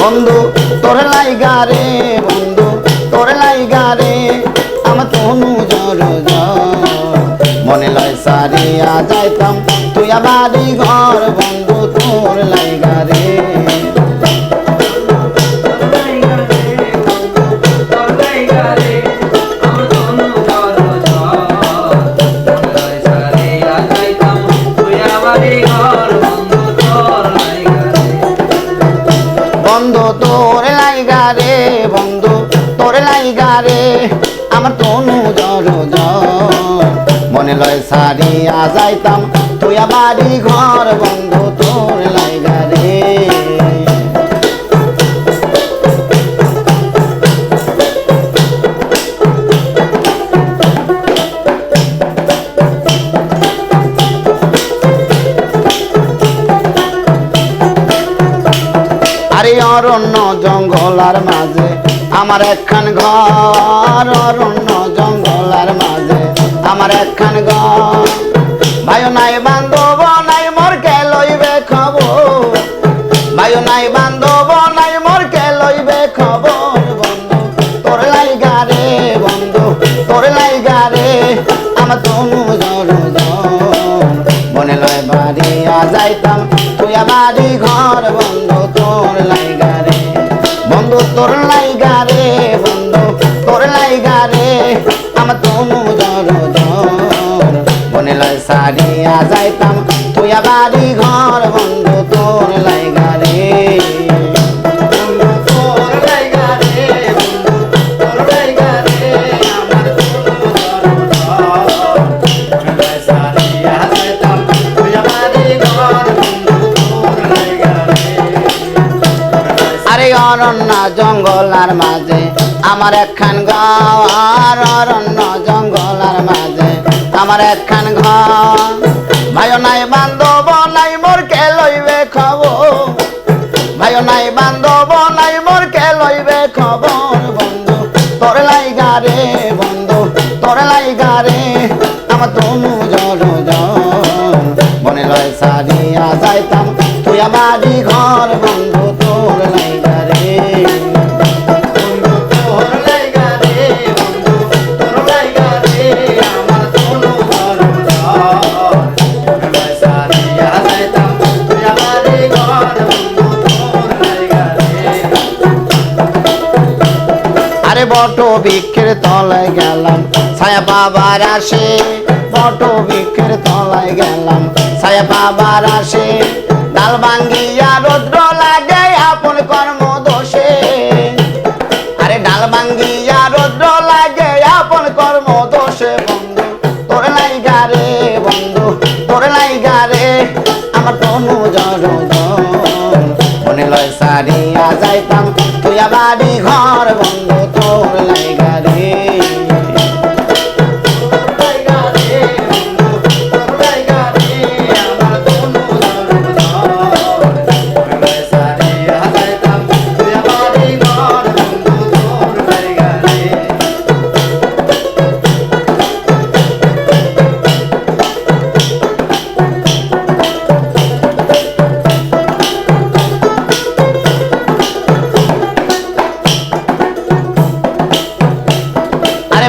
বন্ধু, তোরে লাইগা রে, বন্ধু, তোরে লাইগা রে, আমার তনু জর। মনে লয় সারিয়া যাইতাম, তুই বাড়ি ঘর, বন্ধু, তোর লাইগা রে তোর লাইগা রে বন্ধু, তোর লাইগা রে আমার তনু জর। মনে লয় সারিয়া যাইতাম তুই বাড়ি ঘর বন্ধু অরণ্য জঙ্গলার মাঝে। আমার একখান ঘর অরণ্য জঙ্গলার মাঝে। আমার একখান ঘর। ভাইও নাই বান্ধব, নাই মোর কে লইবে খবর। ভাইও নাই বান্ধব, নাই মোর কে লইবে খবর, বন্ধু। তোর লাইগা রে, বন্ধু। তোর লাইগা রে, আমার তনু জর। মনে লয় বাড়ি আ যাইতাম, তুই বাড়ি ঘর তোর লাইগা রে বন্ধু, তোর লাইগা রে আমার তনু জর জর। মনে লয় সারিয়া যাইতাম তুই বাড়ি ঘর বন্ধু, তোর অরণ্য জঙ্গলার মাঝে। আমার একখান ঘর অরণ্য জঙ্গলার মাঝে। আমার একখান ঘর। ভাইও নাই বান্ধব, নাই মোর কে লইবে খবর? ভাইও নাই বান্ধব, নাই মোর কে লইবে খবর, বন্ধু? তোর লাইগা রে, বন্ধু, তোর লাইগা রে। আমার জর জর। মনে লয় সারিয়া যাইতাম, তুই বাড়ি ঘর, বন্ধু। বট বৃক্ষের তলায় গেলাম। ছায়া বাবার আসে বট বৃক্ষের তলায় গেলাম। ছায়া বাবার আসে, ডাল ভাঙ্গিয়া রৌদ্র লাগে, আপন কর্ম দোষে আরে ডাল ভাঙ্গিয়া লয় সারিয়া যাইতাম। তুই বাড়ি ঘর বন্ধু তোর লাইগা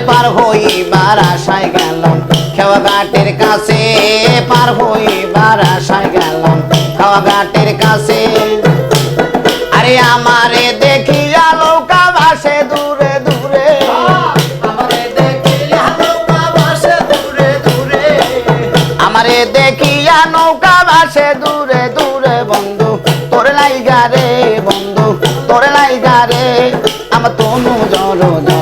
পার হইবার আশায় গেলাম। খেওয়া ঘাটের কাছে পার হইবার আশায় গেলাম। খাওয়া ঘাটের কাছে। আরে আমারে নৌকা ভাসে দূরে দূরে। আমারে নৌকা ভাসে দূরে দূরে। বন্ধু। তোর লাইগা রে, বন্ধু। তোর লাইগা রে। আমার তনু লয়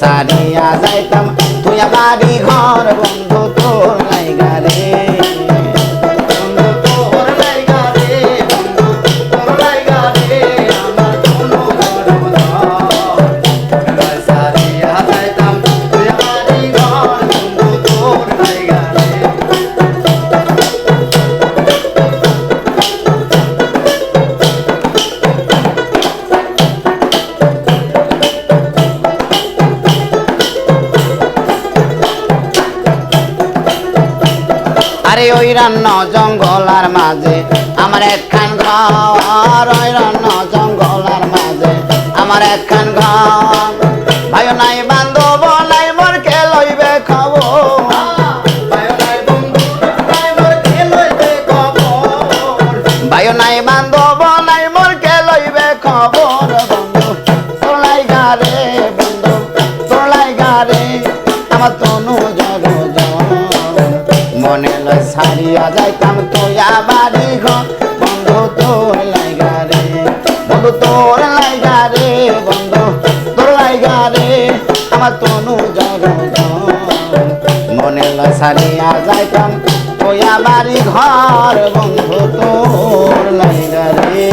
সারিয়া যাইতাম তুই বাড়ি ঘর বন্ধু আরে ওই রান্ন জঙ্গলার মাঝে, আমার একখান ঘর, ওই রান্ন জঙ্গলার মাঝে, আমার একখান ঘর। ভাই নাই বান্ধব, নাই মোর কে লইবে খবর। ভাই নাই বান্ধব, নাই মনে লয় সারিয়া যাইতাম তোয়া বাড়ি ঘর। বন্ধু তোর লাইগা বন্ধু তোর লাইগা রে, বন্ধু তোর লাইগা রে, আমার তনু জগ মনে লয় সারিয়া যাইতাম তোয়া বাড়ি ঘর, বন্ধু তোর লাইগা রে।